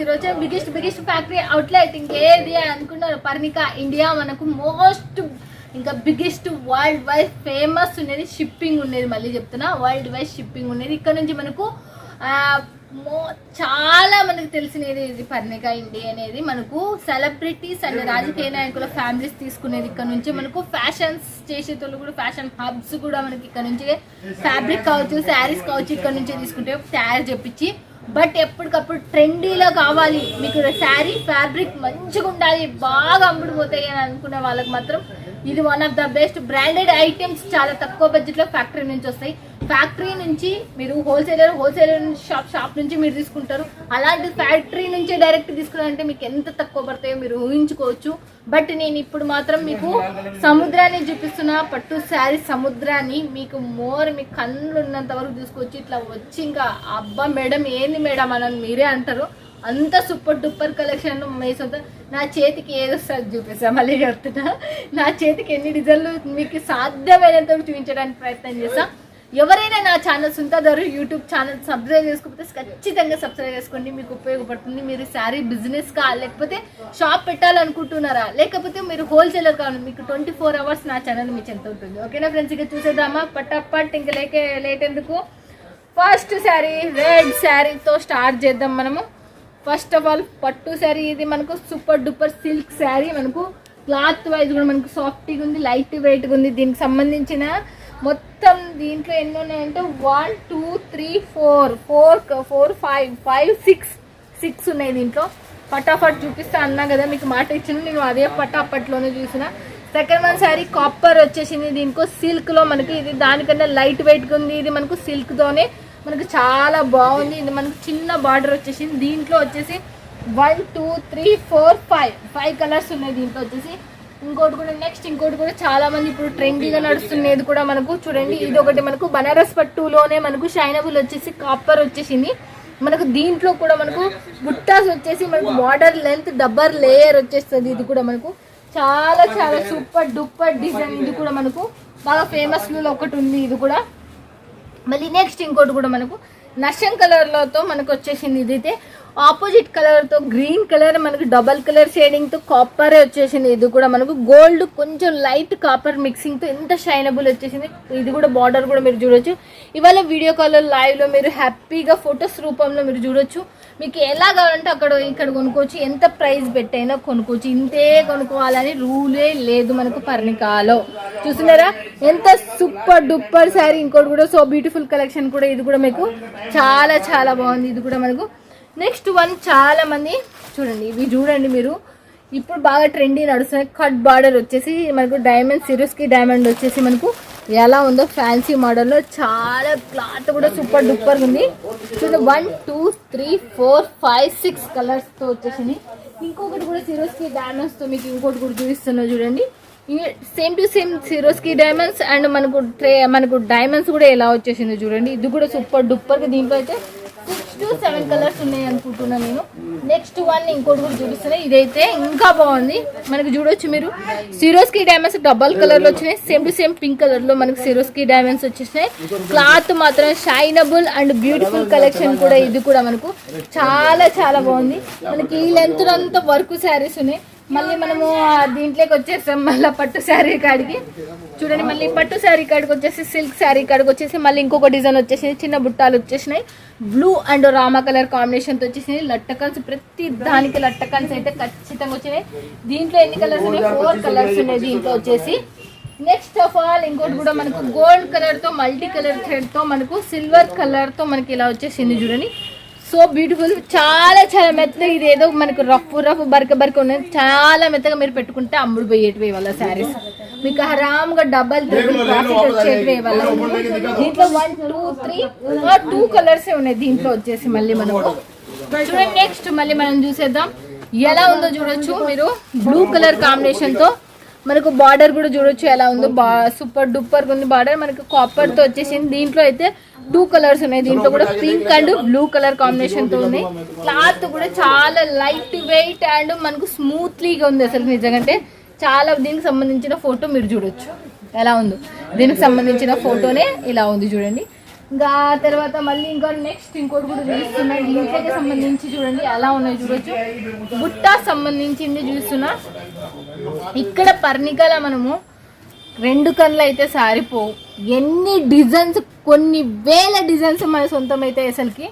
ఈరోజు biggest biggest factory outlet ఇంకేది అని అనుకున్నారు. పర్ణిక ఇండియా మనకు మోస్ట్ ఇంకా బిగ్గెస్ట్ వరల్డ్ వైడ్ ఫేమస్ ఉండేది షిప్పింగ్ ఉండేది మళ్ళీ చెప్తున్నా. వరల్డ్ వైడ్ షిప్పింగ్ ఉండేది ఇక్కడ నుంచి మనకు మో- చాలా మనకు తెలిసినది ఇది పర్ణిక ఇండియా అనేది. మనకు సెలబ్రిటీస్ అండ్ రాజకీయ నాయకుల ఫ్యామిలీస్ తీసుకునేది ఇక్కడ నుంచి. మనకు ఫ్యాషన్స్ చేసేటోళ్ళు కూడా ఫ్యాషన్ హబ్స్ కూడా మనకి ఇక్కడ నుంచి. ఫ్యాబ్రిక్ కావచ్చు శారీస్ కావచ్చు ఇక్కడ నుంచే తీసుకుంటే తయారు చెప్పించి బట్ ఎప్పటికప్పుడు ట్రెండీలో కావాలి. మీకు శారీ ఫ్యాబ్రిక్ మంచిగా ఉండాలి బాగా అమ్ముడుపోతాయి అని అనుకునే వాళ్ళకి మాత్రం ఇది one of the best branded items చాలా తక్కువ బడ్జెట్లో ఫ్యాక్టరీ నుంచి వస్తాయి. ఫ్యాక్టరీ నుంచి మీరు హోల్సేలర్ హోల్సేలర్ షాప్ షాప్ నుంచి మీరు తీసుకుంటారు. అలాంటి ఫ్యాక్టరీ నుంచి డైరెక్ట్ తీసుకున్నారంటే మీకు ఎంత తక్కువ పడతాయో మీరు ఊహించుకోవచ్చు. బట్ నేను ఇప్పుడు మాత్రం మీకు సముద్రాన్ని చూపిస్తున్నా. పట్టు శారీ సముద్రాన్ని మీకు మోర్ మీ కళ్ళు ఉన్నంత వరకు చూసుకోవచ్చు ఇట్లా వచ్చి ఇంకా అబ్బా మేడం ఏంది మేడం అని మీరే అంటారు. అంత సూపర్ డూపర్ కలెక్షన్ మేసంత నా చేతికి ఏదో వస్తుంది చూపిస్తా మళ్ళీ చెప్తున్నా. నా చేతికి ఎన్ని డిజైన్లు మీకు సాధ్యమైనంత చూపించడానికి ప్రయత్నం చేస్తాను ఎవరైనా నా ఛానల్ సుంతాదారు యూట్యూబ్ ఛానల్ సబ్స్క్రైబ్ చేసుకోకపోతే ఖచ్చితంగా సబ్స్క్రైబ్ చేసుకోండి. మీకు ఉపయోగపడుతుంది. మీరు శారీ బిజినెస్ కా లేకపోతే షాప్ పెట్టాలనుకుంటున్నారా? లేకపోతే మీరు హోల్సేలర్ కావాలి మీకు ట్వంటీ ఫోర్ అవర్స్ నా ఛానల్ మీకు ఎంత ఉంటుంది. ఓకేనా ఫ్రెండ్స్ ఇక చూసేద్దామా? పట్ ఇంకా లేకే లేట్ ఎందుకు? ఫస్ట్ శారీ రెడ్ శారీతో స్టార్ట్ చేద్దాం మనము. ఫస్ట్ ఆఫ్ ఆల్ పట్టు శారీ ఇది మనకు సూపర్ డూపర్ సిల్క్ శారీ. మనకు క్లాత్ వైజ్ కూడా మనకు సాఫ్ట్గా ఉంది లైట్ వెయిట్గా ఉంది. దీనికి సంబంధించిన మొత్తం దీంట్లో ఎన్ని ఉన్నాయంటే one two three four four four five five six six ఉన్నాయి దీంట్లో. పటాఫట్ చూపిస్తా అన్నా కదా మీకు మాట ఇచ్చిన నేను అదే పటాపట్లోనే చూసిన. సెకండ్ వన్ శారీ కాపర్ వచ్చేసింది దీనికో సిల్క్లో మనకి ఇది దానికన్నా లైట్ వెయిట్గా ఉంది. ఇది మనకు సిల్క్తోనే మనకు చాలా బాగుంది. ఇది మనకు చిన్న బార్డర్ వచ్చేసింది. దీంట్లో వచ్చేసి one two three four five five colours ఉన్నాయి దీంట్లో వచ్చేసి. ఇంకోటి కూడా నెక్స్ట్ ఇంకోటి కూడా చాలా మంది ఇప్పుడు ట్రెండీగా నడుస్తున్నది కూడా మనకు చూడండి. ఇది ఒకటి మనకు బనారస్ పట్టులోనే మనకు షైనబుల్ వచ్చేసి కాపర్ వచ్చేసింది. మనకు దీంట్లో కూడా మనకు బుట్టాస్ వచ్చేసి మనకు బార్డర్ లెంత్ డబ్బర్ లేయర్ వచ్చేస్తుంది. ఇది కూడా మనకు చాలా చాలా సూపర్ డూపర్ డిజైన్ ఇది కూడా మనకు బాగా ఫేమస్ ఒకటి ఉంది ఇది కూడా. మళ్ళీ నెక్స్ట్ ఇంకోటి కూడా మనకు నషం కలర్లతో మనకు వచ్చేసింది ఇదైతే. ఆపోజిట్ కలర్తో గ్రీన్ కలర్ మనకు డబల్ కలర్ షేడింగ్తో కాపర్ వచ్చేసింది. ఇది కూడా మనకు గోల్డ్ కొంచెం లైట్ కాపర్ మిక్సింగ్తో ఎంత షైనబుల్ వచ్చేసింది. ఇది కూడా బార్డర్ కూడా మీరు చూడొచ్చు. ఇవాళ వీడియో కాల్లో లైవ్లో మీరు హ్యాపీగా ఫొటోస్ రూపంలో మీరు చూడొచ్చు. మీకు ఎలా కావాలంటే అక్కడ ఇక్కడ కొనుక్కోవచ్చు. ఎంత ప్రైస్ పెట్టైనా కొనుక్కోవచ్చు. ఇంతే కొనుక్కోవాలని రూలే లేదు మనకు పర్ణికాలో. చూస్తున్నారా? ఎంత సూపర్ డూపర్ శారీ. ఇంకోటి కూడా సో బ్యూటిఫుల్ కలెక్షన్ కూడా ఇది కూడా మీకు చాలా చాలా బాగుంది. ఇది కూడా మనకు నెక్స్ట్ వన్ చాలా మంది చూడండి ఇవి చూడండి మీరు. ఇప్పుడు బాగా ట్రెండీ నడుస్తున్నాయి. కట్ బార్డర్ వచ్చేసి మనకు డైమండ్ సిరీస్కి డైమండ్ వచ్చేసి మనకు ఎలా ఉందో ఫ్యాన్సీ మోడల్లో చాలా క్లాత్ కూడా సూపర్ డూపర్ ఉంది. చూడండి one two three four five six కలర్స్తో వచ్చేసింది. ఇంకొకటి కూడా సిరోస్కి డైమండ్స్తో మీకు ఇంకోటి కూడా చూపిస్తున్నా చూడండి. Same to same Swarovski diamonds and మనకు ట్రే మనకు డైమండ్స్ కూడా ఎలా వచ్చేసిందో చూడండి. ఇది కూడా సూపర్ డూపర్గా దీంట్లో అయితే సెవెన్ కలర్స్ ఉన్నాయి అనుకుంటున్నాను నేను. నెక్స్ట్ వన్ ఇంకోటి కూడా చూపిస్తున్నాయి ఇదైతే ఇంకా బాగుంది. మనకి చూడొచ్చు మీరు. సిరోస్కి డైమండ్స్ డబల్ కలర్లో వచ్చినాయి. సేమ్ టు సేమ్ పింక్ కలర్లో మనకి సిరోస్కి డైమండ్స్ వచ్చేసినాయి. క్లాత్ మాత్రం షైనబుల్ అండ్ బ్యూటిఫుల్ కలెక్షన్ కూడా ఇది కూడా మనకు. చాలా చాలా బాగుంది. మనకి ఈ లెంత్ అంతా వర్క్ శారీస్ ఉన్నాయి. మళ్ళీ మనము దీంట్లోకి వచ్చేసాం. మళ్ళీ పట్టు శారీ కాడికి. చూడండి మళ్ళీ పట్టు శారీ కాడికి వచ్చేసి సిల్క్ శారీ కాడికి వచ్చేసి మళ్ళీ ఇంకొక డిజైన్ వచ్చేసింది. చిన్న బుట్టాలు వచ్చేసినాయి. బ్లూ అండ్ రామా కలర్ కాంబినేషన్తో వచ్చేసినాయి. లట్టకన్స్ ప్రతి దానికి లట్టకన్స్ అయితే ఖచ్చితంగా వచ్చినాయి. దీంట్లో ఎన్ని కలర్స్ ఉన్నాయి? ఫోర్ కలర్స్ ఉన్నాయి దీంట్లో వచ్చేసి. నెక్స్ట్ ఆఫ్ ఆల్ ఇంకోటి కూడా మనకు గోల్డ్ కలర్తో మల్టీ కలర్ థ్రెడ్తో మనకు సిల్వర్ కలర్తో మనకి ఇలా వచ్చేసింది చూడండి. సో బ్యూటిఫుల్ చాలా చాలా మెత్తగా ఇది ఏదో మనకు రఫ్ రఫ్ బరక బరక ఉన్నది. చాలా మెత్తగా మీరు పెట్టుకుంటే అమ్ముడు పోయేటివి వాళ్ళ శారీస్. మీకు హరామ్గా డబల్ ట్రిపుల్ ప్రాఫిట్ వచ్చేటివి దీంట్లో one two three two colours ఉన్నాయి దీంట్లో వచ్చేసి మళ్ళీ మనకు. చూడండి నెక్స్ట్ మళ్ళీ మనం చూసేద్దాం. ఎలా ఉందో చూడొచ్చు మీరు. బ్లూ కలర్ కాంబినేషన్తో మనకు బార్డర్ కూడా చూడొచ్చు ఎలా ఉందో. బా సూపర్ డూపర్ ఉంది బార్డర్. మనకు కాపర్తో వచ్చేసింది. దీంట్లో అయితే టూ కలర్స్ ఉన్నాయి. దీంట్లో కూడా పింక్ అండ్ బ్లూ కలర్. కాంబినేషన్తో ఉన్నాయి క్లాత్ కూడా చాలా లైట్ వెయిట్ అండ్ మనకు స్మూత్లీగా ఉంది అసలు నిజంగా చాలా దీనికి సంబంధించిన ఫోటో మీరు చూడొచ్చు. ఎలా ఉందో. దీనికి సంబంధించిన ఫోటోనే ఇలా ఉంది చూడండి. ఇంకా తర్వాత మళ్ళీ ఇంకా నెక్స్ట్ ఇంకోటి కూడా చూపిస్తున్నాయి ఇంట్లోకి సంబంధించి చూడండి ఎలా ఉన్నాయి చూడొచ్చు. బుట్ట సంబంధించింది చూస్తున్నా ఇక్కడ పర్ణికల మనము రెండు కళ్ళు అయితే సారిపోవు. ఎన్ని డిజైన్స్ కొన్ని వేల డిజైన్స్ మన సొంతం అయితే అసలుకి.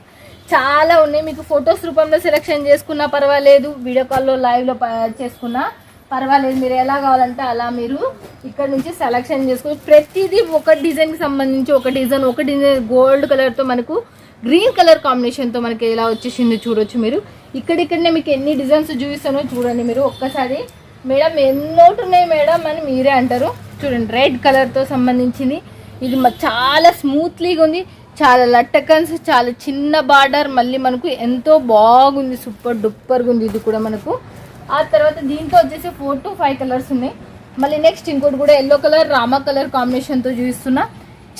చాలా ఉన్నాయి. మీకు ఫొటోస్ రూపంలో సెలెక్షన్ చేసుకున్నా పర్వాలేదు. వీడియో కాల్లో లైవ్లో చేసుకున్నా. పర్వాలేదు మీరు ఎలా కావాలంటే అలా మీరు ఇక్కడ నుంచి సెలక్షన్ చేసుకోవచ్చు. ప్రతిదీ ఒక డిజైన్కి సంబంధించి ఒక డిజైన్ ఒక డిజైన్ గోల్డ్ కలర్తో మనకు గ్రీన్ కలర్ కాంబినేషన్తో మనకి ఎలా వచ్చేసింది చూడొచ్చు మీరు. ఇక్కడిక్కడనే మీకు ఎన్ని డిజైన్స్ చూపిస్తానో చూడండి మీరు. ఒక్కసారి మేడం ఎన్నోటి ఉన్నాయి మేడం అని మీరే అంటారు. చూడండి రెడ్ కలర్తో సంబంధించింది. ఇది చాలా స్మూత్లీగా ఉంది. చాలా లట్టకన్స్ చాలా చిన్న బార్డర్ మళ్ళీ మనకు ఎంతో బాగుంది సూపర్ డూపర్గా ఉంది. ఇది కూడా మనకు ఆ తర్వాత దీంట్లో వచ్చేసి ఫోర్ టు ఫైవ్ కలర్స్ ఉన్నాయి. మళ్ళీ నెక్స్ట్ ఇంకోటి కూడా ఎల్లో కలర్ రామా కలర్ కాంబినేషన్తో చూపిస్తున్నా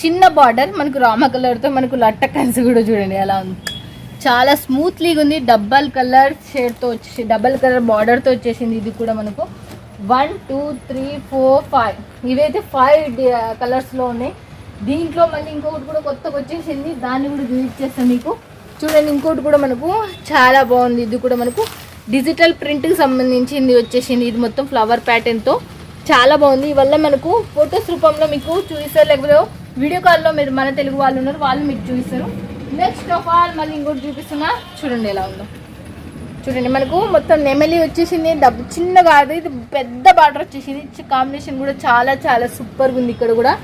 చిన్న బార్డర్ మనకు రామ కలర్తో మనకు లట్ట కలిసి కూడా చూడండి అలా ఉంది. చాలా స్మూత్లీగా ఉంది. డబల్ కలర్ షేడ్తో వచ్చేసి డబ్బల్ కలర్ బార్డర్తో వచ్చేసింది ఇది కూడా మనకు. One two three four five ఇవైతే ఫైవ్ కలర్స్లో uh, ఉన్నాయి. దీంట్లో మళ్ళీ ఇంకొకటి కూడా కొత్తగా వచ్చేసింది. దాన్ని కూడా చూపించేస్తాను మీకు. చూడండి ఇంకోటి కూడా మనకు చాలా బాగుంది. ఇది కూడా మనకు డిజిటల్ ప్రింట్కి సంబంధించింది వచ్చేసింది. ఇది మొత్తం ఫ్లవర్ ప్యాటర్న్తో చాలా బాగుంది. ఇవల్ల మనకు ఫొటోస్ రూపంలో మీకు చూపిస్తారు. లేకపోతే వీడియో కాల్లో మీరు మన తెలుగు వాళ్ళు ఉన్నారు వాళ్ళు మీకు చూపిస్తారు. నెక్స్ట్ ఆఫ్ ఆల్ మళ్ళీ ఇంకోటి చూపిస్తున్నా. చూడండి ఎలా ఉందో. చూడండి మనకు మొత్తం నెమలి వచ్చేసింది. డబ్బు చిన్న కాదు ఇది పెద్ద బార్డర్ వచ్చేసింది. కాంబినేషన్ కూడా చాలా చాలా సూపర్గా ఉంది ఇక్కడ కూడా.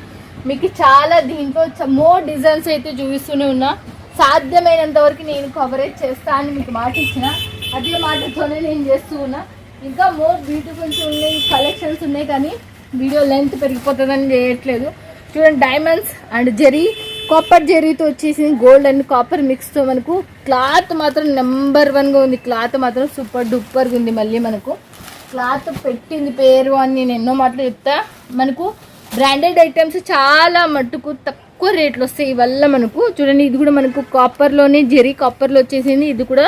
మీకు చాలా దీంట్లో మోర్ డిజైన్స్ అయితే చూపిస్తూనే ఉన్నా. సాధ్యమైనంత వరకు నేను కవరేజ్ చేస్తా అని మీకు మాట ఇచ్చిన. అదే మాటతోనే నేను చేస్తూ ఉన్నా. ఇంకా మోర్ బ్యూటిఫుల్స్ ఉన్నాయి కలెక్షన్స్ ఉన్నాయి కానీ వీడియో లెంత్ పెరిగిపోతుందని చేయట్లేదు. చూడండి డైమండ్స్ అండ్ జెరీ కాపర్ జెరీతో వచ్చేసి గోల్డ్ అండ్ కాపర్ మిక్స్తో మనకు క్లాత్ మాత్రం నెంబర్ వన్గా ఉంది. క్లాత్ మాత్రం సూపర్ డూపర్గా ఉంది మళ్ళీ మనకు. క్లాత్ పెట్టింది పేరు అని నేను ఎన్నో మాటలు చెప్తా. మనకు బ్రాండెడ్ ఐటమ్స్ చాలా మట్టుకు తక్కువ రేట్లు వస్తాయి. వల్ల మనకు చూడండి ఇది కూడా మనకు కాపర్లోనే జెరీ కాపర్లో వచ్చేసింది. ఇది కూడా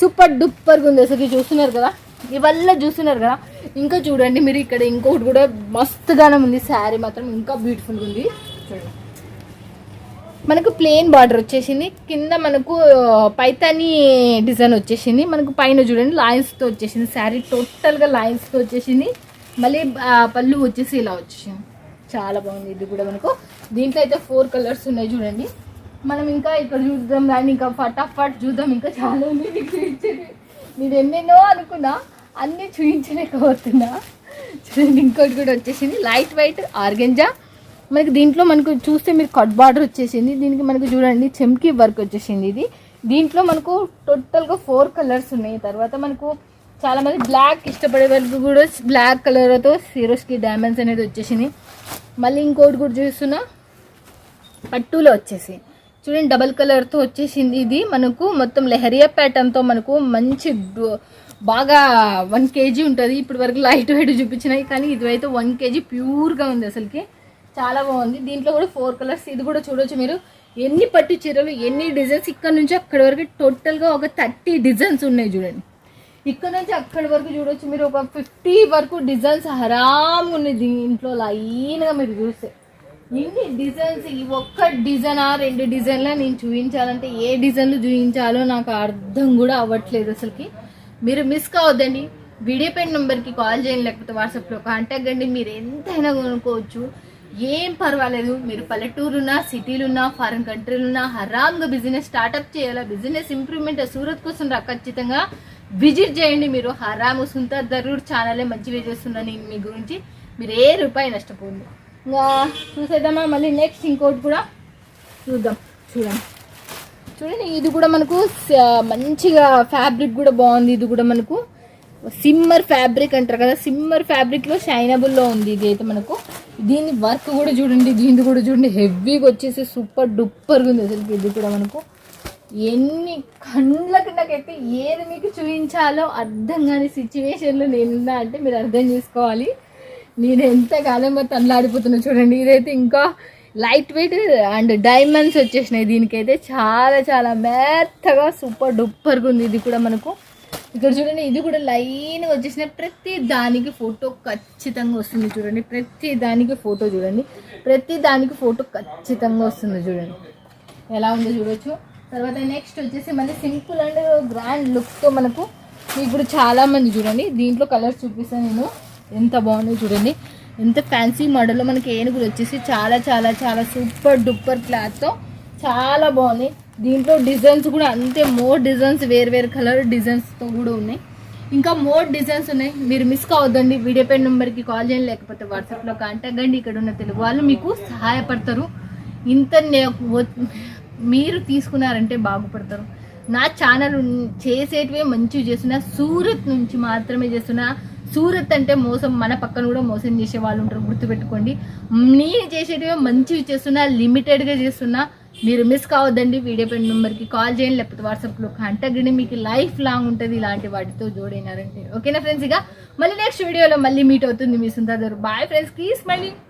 సూపర్ డూపర్గా ఉంది అసలు చూస్తున్నారు కదా? ఇవల్ల చూస్తున్నారు కదా? ఇంకా చూడండి మీరు ఇక్కడ ఇంకొకటి కూడా మస్తుగానే ఉంది శారీ మాత్రం ఇంకా బ్యూటిఫుల్గా ఉంది చూడండి మనకు ప్లెయిన్ బార్డర్ వచ్చేసింది. కింద మనకు పైతాని డిజైన్ వచ్చేసింది. మనకు పైన చూడండి లైన్స్తో వచ్చేసింది శారీ. టోటల్గా లైన్స్తో వచ్చేసింది. మళ్ళీ పళ్ళు వచ్చేసి ఇలా వచ్చేసింది. చాలా బాగుంది ఇది కూడా మనకు. దీంట్లో అయితే ఫోర్ కలర్స్ ఉన్నాయి చూడండి. మనం ఇంకా ఇక్కడ చూద్దాం కానీ ఇంకా ఫటాఫట్ చూద్దాం. ఇంకా చాలా ఉంది. మీకు చూపించేది నేను ఎన్నెన్నో అనుకున్నా అన్నీ చూపించలేకపోతున్నా. చూడండి ఇంకోటి కూడా వచ్చేసింది. Light white organza. మనకి దీంట్లో మనకు చూస్తే మీరు కట్ బార్డర్ వచ్చేసింది. దీనికి మనకు చూడండి చెంకీ వర్క్ వచ్చేసింది ఇది. దీంట్లో మనకు టోటల్గా ఫోర్ కలర్స్ ఉన్నాయి. తర్వాత మనకు చాలామంది బ్లాక్ ఇష్టపడే వరకు కూడా బ్లాక్ కలర్తో సీరోస్కి డైమండ్స్ అనేది వచ్చేసింది. మళ్ళీ ఇంకోటి కూడా చూస్తున్నా. పట్టులో వచ్చేసి చూడండి డబల్ కలర్తో వచ్చేసింది ఇది. మనకు మొత్తం లెహరియా ప్యాటర్న్తో మనకు మంచి బాగా వన్ కేజీ ఉంటుంది. ఇప్పటి వరకు లైట్ వెయిట్ చూపించినాయి కానీ ఇది అయితే వన్ కేజీ ప్యూర్గా ఉంది అసలుకి. చాలా బాగుంది. దీంట్లో కూడా ఫోర్ కలర్స్ ఇది కూడా చూడొచ్చు మీరు. ఎన్ని పట్టు చీరలు ఎన్ని డిజైన్స్ ఇక్కడ నుంచి అక్కడి వరకు టోటల్గా ఒక థర్టీ డిజైన్స్ ఉన్నాయి చూడండి. ఇక్కడ నుంచి అక్కడి వరకు చూడొచ్చు మీరు. ఒక ఫిఫ్టీ వరకు డిజైన్స్ హరామ్ ఉన్నాయి దీంట్లో. లైన్గా మీరు చూస్తే. ఇన్ని డిజైన్స్ ఈ ఒక్క డిజైన్ ఆ రెండు డిజైన్లా నేను చూపించాలంటే ఏ డిజైన్లు చూపించాలో నాకు అర్థం కూడా అవ్వట్లేదు అసలుకి. మీరు మిస్ కావద్దండి. వీడియో పెన్ నెంబర్కి కాల్ చేయండి లేకపోతే వాట్సాప్లో కాంటాక్ట్ అండి మీరు ఎంతైనా కొనుక్కోవచ్చు. ఏం పర్వాలేదు. మీరు పల్లెటూరున్నా సిటీలున్నా ఫారిన్ కంట్రీలున్నా హరామ్గా బిజినెస్ స్టార్ట్అప్ చేయాలా? బిజినెస్ ఇంప్రూవ్మెంట్ సూరత్ కోసం రా ఖచ్చితంగా విజిట్ చేయండి మీరు. హరాము సుంతర్ దరూర్ ఛానలే మంచి వీడియోస్ నేను మీ గురించి. మీరు ఏ రూపాయి నష్టపోండి. ఇంకా చూసేద్దామా? మళ్ళీ నెక్స్ట్ ఇంకోటి కూడా చూద్దాం చూడండి చూడండి ఇది కూడా మనకు మంచిగా ఫ్యాబ్రిక్ కూడా బాగుంది ఇది కూడా మనకు. సిమ్మర్ ఫ్యాబ్రిక్ అంటారు కదా సిమ్మర్ ఫ్యాబ్రిక్లో షైనబుల్లో ఉంది ఇది అయితే మనకు. దీని వర్క్ కూడా చూడండి దీన్ని కూడా చూడండి. హెవీగా వచ్చేసి సూపర్ డూపర్గా ఉంది అసలు ఇది కూడా మనకు. ఎన్ని కండ్లకి నాకైతే ఏది మీకు చూపించాలో అర్థం కాని సిచ్యువేషన్లో నేనున్నా అంటే మీరు అర్థం చేసుకోవాలి. నేను ఎంతకాలం మొత్తం అల్లాడిపోతున్నా చూడండి. ఇదైతే ఇంకా లైట్ వెయిట్ అండ్ డైమండ్స్ వచ్చేసినాయి దీనికైతే. చాలా చాలా మెత్తగా సూపర్ డూపర్గా ఉంది. ఇది కూడా మనకు. ఇక్కడ చూడండి ఇది కూడా లైన్గా వచ్చేసినాయి. ప్రతి దానికి ఫోటో ఖచ్చితంగా వస్తుంది చూడండి. ప్రతి దానికి ఫోటో చూడండి. ప్రతి దానికి ఫోటో ఖచ్చితంగా వస్తుంది చూడండి. ఎలా ఉందో చూడొచ్చు. తర్వాత నెక్స్ట్ వచ్చేసి మళ్ళీ సింపుల్ అండ్ గ్రాండ్ లుక్తో మనకు ఇప్పుడు చాలామంది చూడండి. దీంట్లో కలర్స్ చూపిస్తాను నేను. ఎంత బాగున్నాయి చూడండి. ఎంత ఫ్యాన్సీ మోడల్లో మనకి ఏనుగులు వచ్చేసి చాలా చాలా చాలా సూపర్ డూపర్ క్లాత్తో చాలా బాగున్నాయి. దీంట్లో డిజైన్స్ కూడా అంతే మోర్ డిజైన్స్ వేరు వేరు కలర్ డిజైన్స్తో కూడా ఉన్నాయి. ఇంకా మోర్ డిజైన్స్ ఉన్నాయి. మీరు మిస్ కావద్దండి. వీడియో పే నెంబర్కి కాల్ చేయండి లేకపోతే వాట్సాప్లో కాంటాక్ట్ అండి ఇక్కడ ఉన్న తెలుగు వాళ్ళు మీకు సహాయపడతారు. ఇంత మీరు తీసుకున్నారంటే బాగుపడతారు. నా ఛానల్ చేసేటివే మంచిగా చేస్తున్నా. సూరత్ నుంచి మాత్రమే చేస్తున్నా. సూరత్ అంటే మోసం మన పక్కన కూడా మోసం చేసే వాళ్ళు ఉంటారు గుర్తుపెట్టుకోండి. నేను చేసేటివి మంచివి చేస్తున్నా లిమిటెడ్గా చేస్తున్నా. మీరు మిస్ కావద్దండి వీడియో పెన్ నెంబర్కి కాల్ చేయండి లేకపోతే వాట్సాప్లో కాంటాక్ట్ మీకు లైఫ్ లాంగ్ ఉంటుంది ఇలాంటి వాటితో జోడైనారంటే. ఓకేనా ఫ్రెండ్స్? ఇక మళ్ళీ నెక్స్ట్ వీడియోలో మళ్ళీ మీట్ అవుతుంది మీ సుందర్ బాయ్ ఫ్రెండ్స్కి స్మైలింగ్